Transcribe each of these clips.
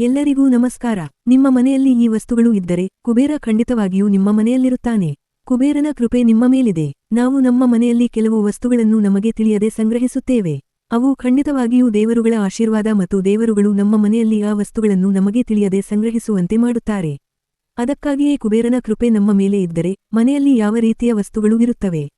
ಎಲ್ಲರಿಗೂ ನಮಸ್ಕಾರ. ನಿಮ್ಮ ಮನೆಯಲ್ಲಿ ಈ ವಸ್ತುಗಳು ಇದ್ದರೆ ಕುಬೇರ ಖಂಡಿತವಾಗಿಯೂ ನಿಮ್ಮ ಮನೆಯಲ್ಲಿರುತ್ತಾನೆ. ಕುಬೇರನ ಕೃಪೆ ನಿಮ್ಮ ಮೇಲಿದೆ. ನಾವು ನಮ್ಮ ಮನೆಯಲ್ಲಿ ಕೆಲವು ವಸ್ತುಗಳನ್ನು ನಮಗೆ ತಿಳಿಯದೆ ಸಂಗ್ರಹಿಸುತ್ತೇವೆ. ಅವು ಖಂಡಿತವಾಗಿಯೂ ದೇವರುಗಳ ಆಶೀರ್ವಾದ ಮತ್ತು ದೇವರುಗಳು ನಮ್ಮ ಮನೆಯಲ್ಲಿ ಆ ವಸ್ತುಗಳನ್ನು ನಮಗೆ ತಿಳಿಯದೆ ಸಂಗ್ರಹಿಸುವಂತೆ ಮಾಡುತ್ತಾರೆ. ಅದಕ್ಕಾಗಿಯೇ ಕುಬೇರನ ಕೃಪೆ ನಮ್ಮ ಮೇಲೆ ಇದ್ದರೆ ಮನೆಯಲ್ಲಿ ಯಾವ ರೀತಿಯ ವಸ್ತುಗಳು ಇರುತ್ತವೆ?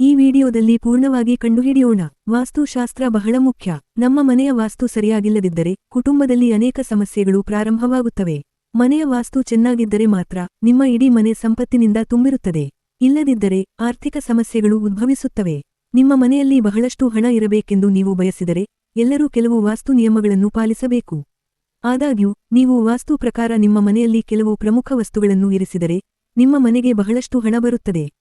ಈ ವಿಡಿಯೋದಲ್ಲಿ ಪೂರ್ಣವಾಗಿ ಕಂಡುಹಿಡಿಯೋಣ. ವಾಸ್ತುಶಾಸ್ತ್ರ ಬಹಳ ಮುಖ್ಯ. ನಮ್ಮ ಮನೆಯ ವಾಸ್ತು ಸರಿಯಾಗಿಲ್ಲದಿದ್ದರೆ ಕುಟುಂಬದಲ್ಲಿ ಅನೇಕ ಸಮಸ್ಯೆಗಳು ಪ್ರಾರಂಭವಾಗುತ್ತವೆ. ಮನೆಯ ವಾಸ್ತು ಚೆನ್ನಾಗಿದ್ದರೆ ಮಾತ್ರ ನಿಮ್ಮ ಇಡೀ ಮನೆ ಸಂಪತ್ತಿನಿಂದ ತುಂಬಿರುತ್ತದೆ. ಇಲ್ಲದಿದ್ದರೆ ಆರ್ಥಿಕ ಸಮಸ್ಯೆಗಳು ಉದ್ಭವಿಸುತ್ತವೆ. ನಿಮ್ಮ ಮನೆಯಲ್ಲಿ ಬಹಳಷ್ಟು ಹಣ ಇರಬೇಕೆಂದು ನೀವು ಬಯಸಿದರೆ ಎಲ್ಲರೂ ಕೆಲವು ವಾಸ್ತು ನಿಯಮಗಳನ್ನು ಪಾಲಿಸಬೇಕು. ಆದಾಗ್ಯೂ, ನೀವು ವಾಸ್ತು ಪ್ರಕಾರ ನಿಮ್ಮ ಮನೆಯಲ್ಲಿ ಕೆಲವು ಪ್ರಮುಖ ವಸ್ತುಗಳನ್ನು ಇರಿಸಿದರೆ ನಿಮ್ಮ ಮನೆಗೆ ಬಹಳಷ್ಟು ಹಣ ಬರುತ್ತದೆ.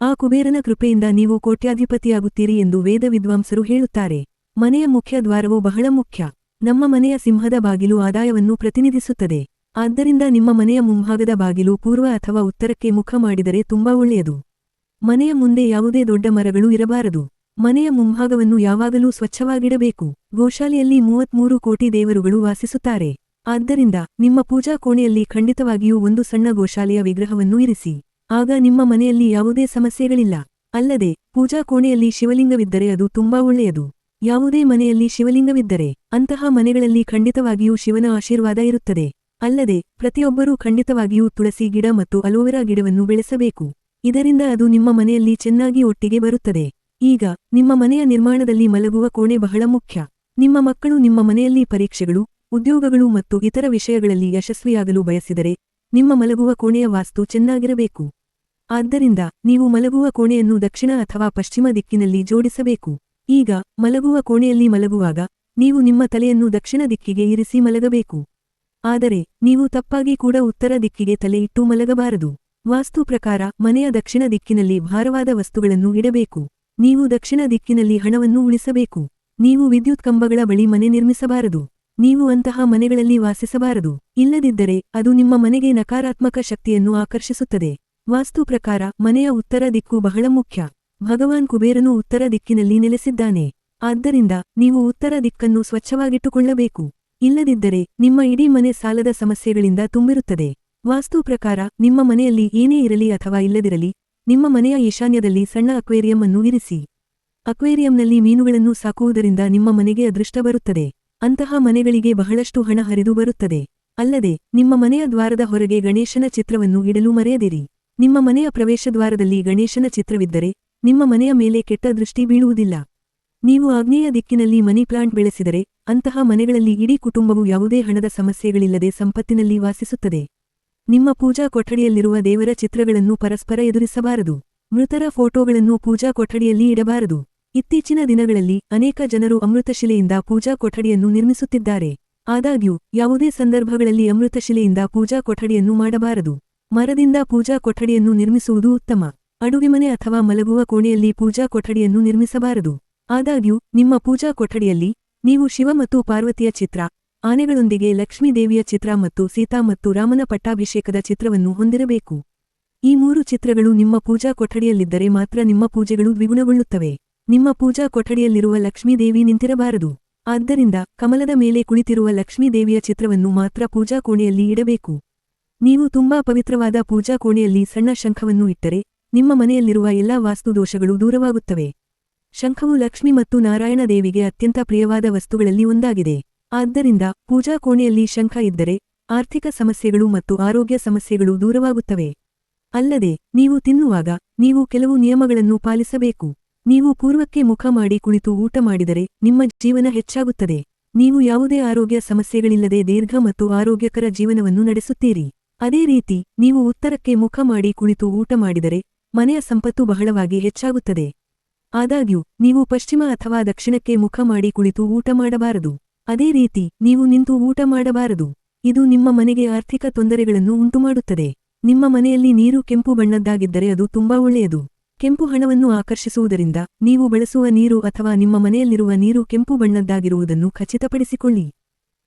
ಆ ಕುಬೇರನ ಕೃಪೆಯಿಂದ ನೀವು ಕೋಟ್ಯಾಧಿಪತಿಯಾಗುತ್ತೀರಿ ಎಂದು ವೇದ ವಿದ್ವಾಂಸರು ಹೇಳುತ್ತಾರೆ. ಮನೆಯ ಮುಖ್ಯ ದ್ವಾರವು ಬಹಳ ಮುಖ್ಯ. ನಮ್ಮ ಮನೆಯ ಸಿಂಹದ ಬಾಗಿಲು ಆದಾಯವನ್ನು ಪ್ರತಿನಿಧಿಸುತ್ತದೆ. ಆದ್ದರಿಂದ ನಿಮ್ಮ ಮನೆಯ ಮುಂಭಾಗದ ಬಾಗಿಲು ಪೂರ್ವ ಅಥವಾ ಉತ್ತರಕ್ಕೆ ಮುಖ ಮಾಡಿದರೆ ತುಂಬಾ ಒಳ್ಳೆಯದು. ಮನೆಯ ಮುಂದೆ ಯಾವುದೇ ದೊಡ್ಡ ಮರಗಳು ಇರಬಾರದು. ಮನೆಯ ಮುಂಭಾಗವನ್ನು ಯಾವಾಗಲೂ ಸ್ವಚ್ಛವಾಗಿಡಬೇಕು. ಗೋಶಾಲೆಯಲ್ಲಿ ಮೂವತ್ಮೂರು ಕೋಟಿ ದೇವರುಗಳು ವಾಸಿಸುತ್ತಾರೆ. ಆದ್ದರಿಂದ ನಿಮ್ಮ ಪೂಜಾ ಕೋಣೆಯಲ್ಲಿ ಖಂಡಿತವಾಗಿಯೂ ಒಂದು ಸಣ್ಣ ಗೋಶಾಲೆಯ ವಿಗ್ರಹವನ್ನು ಇರಿಸಿ. ಆಗ ನಿಮ್ಮ ಮನೆಯಲ್ಲಿ ಯಾವುದೇ ಸಮಸ್ಯೆಗಳಿಲ್ಲ. ಅಲ್ಲದೆ, ಪೂಜಾ ಕೋಣೆಯಲ್ಲಿ ಶಿವಲಿಂಗವಿದ್ದರೆ ಅದು ತುಂಬಾ ಒಳ್ಳೆಯದು. ಯಾವುದೇ ಮನೆಯಲ್ಲಿ ಶಿವಲಿಂಗವಿದ್ದರೆ, ಅಂತಹ ಮನೆಗಳಲ್ಲಿ ಖಂಡಿತವಾಗಿಯೂ ಶಿವನ ಆಶೀರ್ವಾದ ಇರುತ್ತದೆ. ಅಲ್ಲದೆ, ಪ್ರತಿಯೊಬ್ಬರೂ ಖಂಡಿತವಾಗಿಯೂ ತುಳಸಿ ಗಿಡ ಮತ್ತು ಅಲೋವೆರಾ ಗಿಡವನ್ನು ಬೆಳೆಸಬೇಕು. ಇದರಿಂದ ಅದು ನಿಮ್ಮ ಮನೆಯಲ್ಲಿ ಚೆನ್ನಾಗಿ ಒಟ್ಟಿಗೆ ಬರುತ್ತದೆ. ಈಗ, ನಿಮ್ಮ ಮನೆಯ ನಿರ್ಮಾಣದಲ್ಲಿ ಮಲಗುವ ಕೋಣೆ ಬಹಳ ಮುಖ್ಯ. ನಿಮ್ಮ ಮಕ್ಕಳು ನಿಮ್ಮ ಮನೆಯಲ್ಲಿ ಪರೀಕ್ಷೆಗಳು, ಉದ್ಯೋಗಗಳು ಮತ್ತು ಇತರ ವಿಷಯಗಳಲ್ಲಿ ಯಶಸ್ವಿಯಾಗಲು ಬಯಸಿದರೆ, ನಿಮ್ಮ ಮಲಗುವ ಕೋಣೆಯ ವಾಸ್ತು ಚೆನ್ನಾಗಿರಬೇಕು. ಆದ್ದರಿಂದ ನೀವು ಮಲಗುವ ಕೋಣೆಯನ್ನು ದಕ್ಷಿಣ ಅಥವಾ ಪಶ್ಚಿಮ ದಿಕ್ಕಿನಲ್ಲಿ ಜೋಡಿಸಬೇಕು. ಈಗ, ಮಲಗುವ ಕೋಣೆಯಲ್ಲಿ ಮಲಗುವಾಗ, ನೀವು ನಿಮ್ಮ ತಲೆಯನ್ನು ದಕ್ಷಿಣ ದಿಕ್ಕಿಗೆ ಇರಿಸಿ ಮಲಗಬೇಕು. ಆದರೆ, ನೀವು ತಪ್ಪಾಗಿ ಕೂಡ ಉತ್ತರ ದಿಕ್ಕಿಗೆ ತಲೆ ಇಟ್ಟು ಮಲಗಬಾರದು. ವಾಸ್ತು ಪ್ರಕಾರ, ಮನೆಯ ದಕ್ಷಿಣ ದಿಕ್ಕಿನಲ್ಲಿ ಭಾರವಾದ ವಸ್ತುಗಳನ್ನು ಇಡಬೇಕು. ನೀವು ದಕ್ಷಿಣ ದಿಕ್ಕಿನಲ್ಲಿ ಹಣವನ್ನು ಉಳಿಸಬೇಕು. ನೀವು ವಿದ್ಯುತ್ ಕಂಬಗಳ ಬಳಿ ಮನೆ ನಿರ್ಮಿಸಬಾರದು. ನೀವು ಅಂತಹ ಮನೆಗಳಲ್ಲಿ ವಾಸಿಸಬಾರದು. ಇಲ್ಲದಿದ್ದರೆ, ಅದು ನಿಮ್ಮ ಮನೆಗೆ ನಕಾರಾತ್ಮಕ ಶಕ್ತಿಯನ್ನು ಆಕರ್ಷಿಸುತ್ತದೆ. ವಾಸ್ತು ಪ್ರಕಾರ ಮನೆಯ ಉತ್ತರ ದಿಕ್ಕು ಬಹಳ ಮುಖ್ಯ. ಭಗವಾನ್ ಕುಬೇರನು ಉತ್ತರ ದಿಕ್ಕಿನಲ್ಲಿ ನೆಲೆಸಿದ್ದಾನೆ. ಆದ್ದರಿಂದ ನೀವು ಉತ್ತರ ದಿಕ್ಕನ್ನು ಸ್ವಚ್ಛವಾಗಿಟ್ಟುಕೊಳ್ಳಬೇಕು. ಇಲ್ಲದಿದ್ದರೆ ನಿಮ್ಮ ಇಡೀ ಮನೆ ಸಾಲದ ಸಮಸ್ಯೆಗಳಿಂದ ತುಂಬಿರುತ್ತದೆ. ವಾಸ್ತು ಪ್ರಕಾರ ನಿಮ್ಮ ಮನೆಯಲ್ಲಿ ಏನೇ ಇರಲಿ ಅಥವಾ ಇಲ್ಲದಿರಲಿ, ನಿಮ್ಮ ಮನೆಯ ಈಶಾನ್ಯದಲ್ಲಿ ಸಣ್ಣ ಅಕ್ವೇರಿಯಂ ಅನ್ನು ಇರಿಸಿ. ಅಕ್ವೇರಿಯಂನಲ್ಲಿ ಮೀನುಗಳನ್ನು ಸಾಕುವುದರಿಂದ ನಿಮ್ಮ ಮನೆಗೆ ಅದೃಷ್ಟ ಬರುತ್ತದೆ. ಅಂತಹ ಮನೆಗಳಿಗೆ ಬಹಳಷ್ಟು ಹಣ ಹರಿದು ಬರುತ್ತದೆ. ಅಲ್ಲದೆ ನಿಮ್ಮ ಮನೆಯ ದ್ವಾರದ ಹೊರಗೆ ಗಣೇಶನ ಚಿತ್ರವನ್ನು ಇಡಲು ಮರೆಯದಿರಿ. ನಿಮ್ಮ ಮನೆಯ ಪ್ರವೇಶದ್ವಾರದಲ್ಲಿ ಗಣೇಶನ ಚಿತ್ರವಿದ್ದರೆ, ನಿಮ್ಮ ಮನೆಯ ಮೇಲೆ ಕೆಟ್ಟ ದೃಷ್ಟಿ ಬೀಳುವುದಿಲ್ಲ. ನೀವು ಆಗ್ನೇಯ ದಿಕ್ಕಿನಲ್ಲಿ ಮನಿ ಪ್ಲಾಂಟ್ ಬೆಳೆಸಿದರೆ, ಅಂತಹ ಮನೆಗಳಲ್ಲಿ ಇಡೀ ಕುಟುಂಬವು ಯಾವುದೇ ಹಣದ ಸಮಸ್ಯೆಗಳಿಲ್ಲದೆ ಸಂಪತ್ತಿನಲ್ಲಿ ವಾಸಿಸುತ್ತದೆ. ನಿಮ್ಮ ಪೂಜಾ ಕೊಠಡಿಯಲ್ಲಿರುವ ದೇವರ ಚಿತ್ರಗಳನ್ನು ಪರಸ್ಪರ ಎದುರಿಸಬಾರದು. ಮೃತರ ಫೋಟೋಗಳನ್ನು ಪೂಜಾ ಕೊಠಡಿಯಲ್ಲಿ ಇಡಬಾರದು. ಇತ್ತೀಚಿನ ದಿನಗಳಲ್ಲಿ ಅನೇಕ ಜನರು ಅಮೃತಶಿಲೆಯಿಂದ ಪೂಜಾ ಕೊಠಡಿಯನ್ನು ನಿರ್ಮಿಸುತ್ತಿದ್ದಾರೆ. ಆದಾಗ್ಯೂ, ಯಾವುದೇ ಸಂದರ್ಭಗಳಲ್ಲಿ ಅಮೃತಶಿಲೆಯಿಂದ ಪೂಜಾ ಕೊಠಡಿಯನ್ನು ಮಾಡಬಾರದು. ಮರದಿಂದ ಪೂಜಾ ಕೊಠಡಿಯನ್ನು ನಿರ್ಮಿಸುವುದು ಉತ್ತಮ. ಅಡುಗೆಮನೆ ಅಥವಾ ಮಲಗುವ ಕೋಣೆಯಲ್ಲಿ ಪೂಜಾ ಕೊಠಡಿಯನ್ನು ನಿರ್ಮಿಸಬಾರದು. ಆದಾಗ್ಯೂ, ನಿಮ್ಮ ಪೂಜಾ ಕೊಠಡಿಯಲ್ಲಿ ನೀವು ಶಿವ ಮತ್ತು ಪಾರ್ವತಿಯ ಚಿತ್ರ, ಆನೆಗಳೊಂದಿಗೆ ಲಕ್ಷ್ಮೀದೇವಿಯ ಚಿತ್ರ ಮತ್ತು ಸೀತಾ ಮತ್ತು ರಾಮನ ಪಟ್ಟಾಭಿಷೇಕದ ಚಿತ್ರವನ್ನು ಹೊಂದಿರಬೇಕು. ಈ ಮೂರು ಚಿತ್ರಗಳು ನಿಮ್ಮ ಪೂಜಾ ಕೊಠಡಿಯಲ್ಲಿದ್ದರೆ ಮಾತ್ರ ನಿಮ್ಮ ಪೂಜೆಗಳು ದ್ವಿಗುಣಗೊಳ್ಳುತ್ತವೆ. ನಿಮ್ಮ ಪೂಜಾ ಕೊಠಡಿಯಲ್ಲಿರುವ ಲಕ್ಷ್ಮೀದೇವಿ ನಿಂತಿರಬಾರದು. ಆದ್ದರಿಂದ ಕಮಲದ ಮೇಲೆ ಕುಳಿತಿರುವ ಲಕ್ಷ್ಮೀದೇವಿಯ ಚಿತ್ರವನ್ನು ಮಾತ್ರ ಪೂಜಾ ಕೋಣೆಯಲ್ಲಿ ಇಡಬೇಕು. ನೀವು ತುಂಬಾ ಪವಿತ್ರವಾದ ಪೂಜಾ ಕೋಣೆಯಲ್ಲಿ ಸಣ್ಣ ಶಂಖವನ್ನು ಇಟ್ಟರೆ, ನಿಮ್ಮ ಮನೆಯಲ್ಲಿರುವ ಎಲ್ಲಾ ವಾಸ್ತುದೋಷಗಳು ದೂರವಾಗುತ್ತವೆ. ಶಂಖವು ಲಕ್ಷ್ಮಿ ಮತ್ತು ನಾರಾಯಣ ದೇವಿಗೆ ಅತ್ಯಂತ ಪ್ರಿಯವಾದ ವಸ್ತುಗಳಲ್ಲಿ ಒಂದಾಗಿದೆ. ಆದ್ದರಿಂದ ಪೂಜಾ ಕೋಣೆಯಲ್ಲಿ ಶಂಖ ಇದ್ದರೆ, ಆರ್ಥಿಕ ಸಮಸ್ಯೆಗಳು ಮತ್ತು ಆರೋಗ್ಯ ಸಮಸ್ಯೆಗಳು ದೂರವಾಗುತ್ತವೆ. ಅಲ್ಲದೆ, ನೀವು ತಿನ್ನುವಾಗ ನೀವು ಕೆಲವು ನಿಯಮಗಳನ್ನು ಪಾಲಿಸಬೇಕು. ನೀವು ಪೂರ್ವಕ್ಕೆ ಮುಖ ಮಾಡಿ ಕುಳಿತು ಊಟ ಮಾಡಿದರೆ, ನಿಮ್ಮ ಜೀವನ ಹೆಚ್ಚಾಗುತ್ತದೆ. ನೀವು ಯಾವುದೇ ಆರೋಗ್ಯ ಸಮಸ್ಯೆಗಳಿಲ್ಲದೆ ದೀರ್ಘ ಮತ್ತು ಆರೋಗ್ಯಕರ ಜೀವನವನ್ನು ನಡೆಸುತ್ತೀರಿ. ಅದೇ ರೀತಿ, ನೀವು ಉತ್ತರಕ್ಕೆ ಮುಖ ಮಾಡಿ ಕುಳಿತು ಊಟ ಮಾಡಿದರೆ, ಮನೆಯ ಸಂಪತ್ತು ಬಹಳವಾಗಿ ಹೆಚ್ಚಾಗುತ್ತದೆ. ಆದಾಗ್ಯೂ, ನೀವು ಪಶ್ಚಿಮ ಅಥವಾ ದಕ್ಷಿಣಕ್ಕೆ ಮುಖ ಮಾಡಿ ಕುಳಿತು ಊಟ ಮಾಡಬಾರದು. ಅದೇ ರೀತಿ, ನೀವು ನಿಂತು ಊಟ ಮಾಡಬಾರದು. ಇದು ನಿಮ್ಮ ಮನೆಗೆ ಆರ್ಥಿಕ ತೊಂದರೆಗಳನ್ನು ಉಂಟುಮಾಡುತ್ತದೆ. ನಿಮ್ಮ ಮನೆಯಲ್ಲಿ ನೀರು ಕೆಂಪು ಬಣ್ಣದ್ದಾಗಿದ್ದರೆ ಅದು ತುಂಬಾ ಒಳ್ಳೆಯದು. ಕೆಂಪು ಹಣವನ್ನು ಆಕರ್ಷಿಸುವುದರಿಂದ, ನೀವು ಬಳಸುವ ನೀರು ಅಥವಾ ನಿಮ್ಮ ಮನೆಯಲ್ಲಿರುವ ನೀರು ಕೆಂಪು ಬಣ್ಣದ್ದಾಗಿರುವುದನ್ನು ಖಚಿತಪಡಿಸಿಕೊಳ್ಳಿ.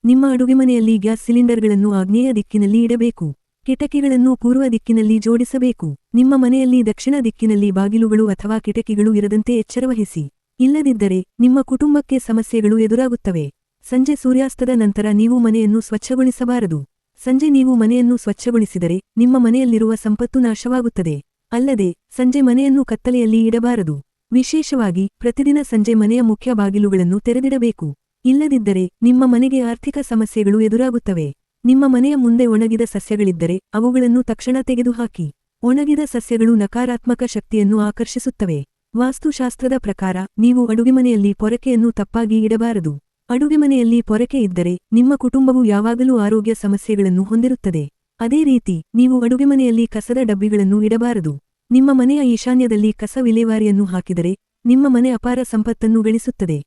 ನಿಮ್ಮ ಅಡುಗೆಮನೆಯಲ್ಲಿ ಗ್ಯಾಸ್ ಸಿಲಿಂಡರ್ಗಳನ್ನು ಆಗ್ನೇಯ ದಿಕ್ಕಿನಲ್ಲಿ ಇಡಬೇಕು. ಕಿಟಕಿಗಳನ್ನು ಪೂರ್ವ ದಿಕ್ಕಿನಲ್ಲಿ ಜೋಡಿಸಬೇಕು. ನಿಮ್ಮ ಮನೆಯಲ್ಲಿ ದಕ್ಷಿಣ ದಿಕ್ಕಿನಲ್ಲಿ ಬಾಗಿಲುಗಳು ಅಥವಾ ಕಿಟಕಿಗಳು ಇರದಂತೆ ಎಚ್ಚರವಹಿಸಿ. ಇಲ್ಲದಿದ್ದರೆ, ನಿಮ್ಮ ಕುಟುಂಬಕ್ಕೆ ಸಮಸ್ಯೆಗಳು ಎದುರಾಗುತ್ತವೆ. ಸಂಜೆ ಸೂರ್ಯಾಸ್ತದ ನಂತರ ನೀವು ಮನೆಯನ್ನು ಸ್ವಚ್ಛಗೊಳಿಸಬಾರದು. ಸಂಜೆ ನೀವು ಮನೆಯನ್ನು ಸ್ವಚ್ಛಗೊಳಿಸಿದರೆ, ನಿಮ್ಮ ಮನೆಯಲ್ಲಿರುವ ಸಂಪತ್ತು ನಾಶವಾಗುತ್ತದೆ. ಅಲ್ಲದೆ, ಸಂಜೆ ಮನೆಯನ್ನು ಕತ್ತಲೆಯಲ್ಲಿ ಇಡಬಾರದು. ವಿಶೇಷವಾಗಿ, ಪ್ರತಿದಿನ ಸಂಜೆ ಮನೆಯ ಮುಖ್ಯ ಬಾಗಿಲುಗಳನ್ನು ತೆರೆದಿಡಬೇಕು. ಇಲ್ಲದಿದ್ದರೆ, ನಿಮ್ಮ ಮನೆಗೆ ಆರ್ಥಿಕ ಸಮಸ್ಯೆಗಳು ಎದುರಾಗುತ್ತವೆ. ನಿಮ್ಮ ಮನೆಯ ಮುಂದೆ ಒಣಗಿದ ಸಸ್ಯಗಳಿದ್ದರೆ ಅವುಗಳನ್ನು ತಕ್ಷಣ ತೆಗೆದುಹಾಕಿ. ಒಣಗಿದ ಸಸ್ಯಗಳು ನಕಾರಾತ್ಮಕ ಶಕ್ತಿಯನ್ನು ಆಕರ್ಷಿಸುತ್ತವೆ. ವಾಸ್ತುಶಾಸ್ತ್ರದ ಪ್ರಕಾರ, ನೀವು ಅಡುಗೆಮನೆಯಲ್ಲಿ ಪೊರಕೆಯನ್ನು ತಪ್ಪಾಗಿ ಇಡಬಾರದು. ಅಡುಗೆಮನೆಯಲ್ಲಿ ಪೊರಕೆ ಇದ್ದರೆ ನಿಮ್ಮ ಕುಟುಂಬವು ಯಾವಾಗಲೂ ಆರೋಗ್ಯ ಸಮಸ್ಯೆಗಳನ್ನು ಹೊಂದಿರುತ್ತದೆ. ಅದೇ ರೀತಿ, ನೀವು ಅಡುಗೆಮನೆಯಲ್ಲಿ ಕಸದ ಡಬ್ಬಿಗಳನ್ನು ಇಡಬಾರದು. ನಿಮ್ಮ ಮನೆಯ ಈಶಾನ್ಯದಲ್ಲಿ ಕಸ ವಿಲೇವಾರಿಯನ್ನು ಹಾಕಿದರೆ ನಿಮ್ಮ ಮನೆ ಅಪಾರ ಸಂಪತ್ತನ್ನು ಗಳಿಸುತ್ತದೆ.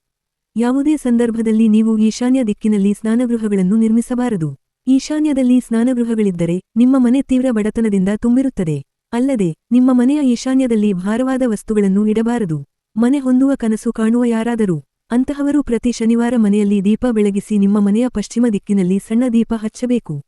ಯಾವುದೇ ಸಂದರ್ಭದಲ್ಲಿ ನೀವು ಈಶಾನ್ಯ ದಿಕ್ಕಿನಲ್ಲಿ ಸ್ನಾನಗೃಹಗಳನ್ನು ನಿರ್ಮಿಸಬಾರದು. ಈಶಾನ್ಯದಲ್ಲಿ ಸ್ನಾನಗೃಹಗಳಿದ್ದರೆ ನಿಮ್ಮ ಮನೆ ತೀವ್ರ ಬಡತನದಿಂದ ತುಂಬಿರುತ್ತದೆ. ಅಲ್ಲದೆ, ನಿಮ್ಮ ಮನೆಯ ಈಶಾನ್ಯದಲ್ಲಿ ಭಾರವಾದ ವಸ್ತುಗಳನ್ನು ಇಡಬಾರದು. ಮನೆ ಹೊಂದುವ ಕನಸು ಕಾಣುವ ಯಾರಾದರೂ. ಅಂತಹವರು ಪ್ರತಿ ಶನಿವಾರ ಮನೆಯಲ್ಲಿ ದೀಪ ಬೆಳಗಿಸಿ ನಿಮ್ಮ ಮನೆಯ ಪಶ್ಚಿಮ ದಿಕ್ಕಿನಲ್ಲಿ ಸಣ್ಣ ದೀಪ ಹಚ್ಚಬೇಕು.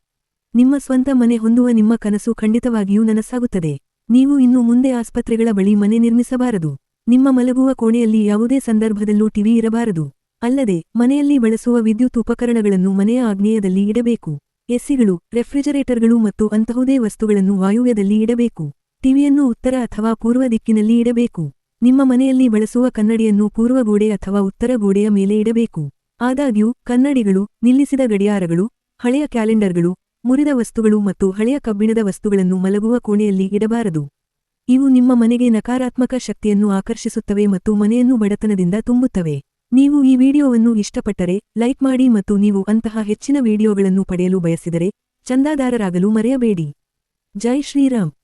ನಿಮ್ಮ ಸ್ವಂತ ಮನೆ ಹೊಂದುವ ನಿಮ್ಮ ಕನಸು ಖಂಡಿತವಾಗಿಯೂ ನನಸಾಗುತ್ತದೆ. ನೀವು ಇನ್ನು ಮುಂದೆ ಆಸ್ಪತ್ರೆಗಳ ಬಳಿ ಮನೆ ನಿರ್ಮಿಸಬಾರದು. ನಿಮ್ಮ ಮಲಗುವ ಕೋಣೆಯಲ್ಲಿ ಯಾವುದೇ ಸಂದರ್ಭದಲ್ಲೂ ಟಿವಿ ಇರಬಾರದು. ಅಲ್ಲದೆ, ಮನೆಯಲ್ಲಿ ಬಳಸುವ ವಿದ್ಯುತ್ ಉಪಕರಣಗಳನ್ನು ಮನೆಯ ಆಗ್ನೇಯದಲ್ಲಿ ಇಡಬೇಕು. ಎಸ್ಸಿಗಳು ರೆಫ್ರಿಜರೇಟರ್ಗಳು ಮತ್ತು ಅಂತಹುದೇ ವಸ್ತುಗಳನ್ನು ವಾಯುವ್ಯದಲ್ಲಿ ಇಡಬೇಕು. ಟಿವಿಯನ್ನು ಉತ್ತರ ಅಥವಾ ಪೂರ್ವ ದಿಕ್ಕಿನಲ್ಲಿ ಇಡಬೇಕು. ನಿಮ್ಮ ಮನೆಯಲ್ಲಿ ಬಳಸುವ ಕನ್ನಡಿಯನ್ನು ಪೂರ್ವ ಗೋಡೆ ಅಥವಾ ಉತ್ತರ ಗೋಡೆಯ ಮೇಲೆ ಇಡಬೇಕು. ಆದಾಗ್ಯೂ, ಕನ್ನಡಿಗಳು, ನಿಲ್ಲಿಸಿದ ಗಡಿಯಾರಗಳು, ಹಳೆಯ ಕ್ಯಾಲೆಂಡರ್ಗಳು, ಮುರಿದ ವಸ್ತುಗಳು ಮತ್ತು ಹಳೆಯ ಕಬ್ಬಿಣದ ವಸ್ತುಗಳನ್ನು ಮಲಗುವ ಕೋಣೆಯಲ್ಲಿ ಇಡಬಾರದು. ಇವು ನಿಮ್ಮ ಮನೆಗೆ ನಕಾರಾತ್ಮಕ ಶಕ್ತಿಯನ್ನು ಆಕರ್ಷಿಸುತ್ತವೆ ಮತ್ತು ಮನೆಯನ್ನು ಬಡತನದಿಂದ ತುಂಬುತ್ತವೆ. ನೀವು ಈ ವಿಡಿಯೋವನ್ನು ಇಷ್ಟಪಟ್ಟರೆ ಲೈಕ್ ಮಾಡಿ ಮತ್ತು ನೀವು ಅಂತಹ ಹೆಚ್ಚಿನ ವಿಡಿಯೋಗಳನ್ನು ಪಡೆಯಲು ಬಯಸಿದರೆ ಚಂದಾದಾರರಾಗಲು ಮರೆಯಬೇಡಿ. ಜೈ ಶ್ರೀರಾಮ್.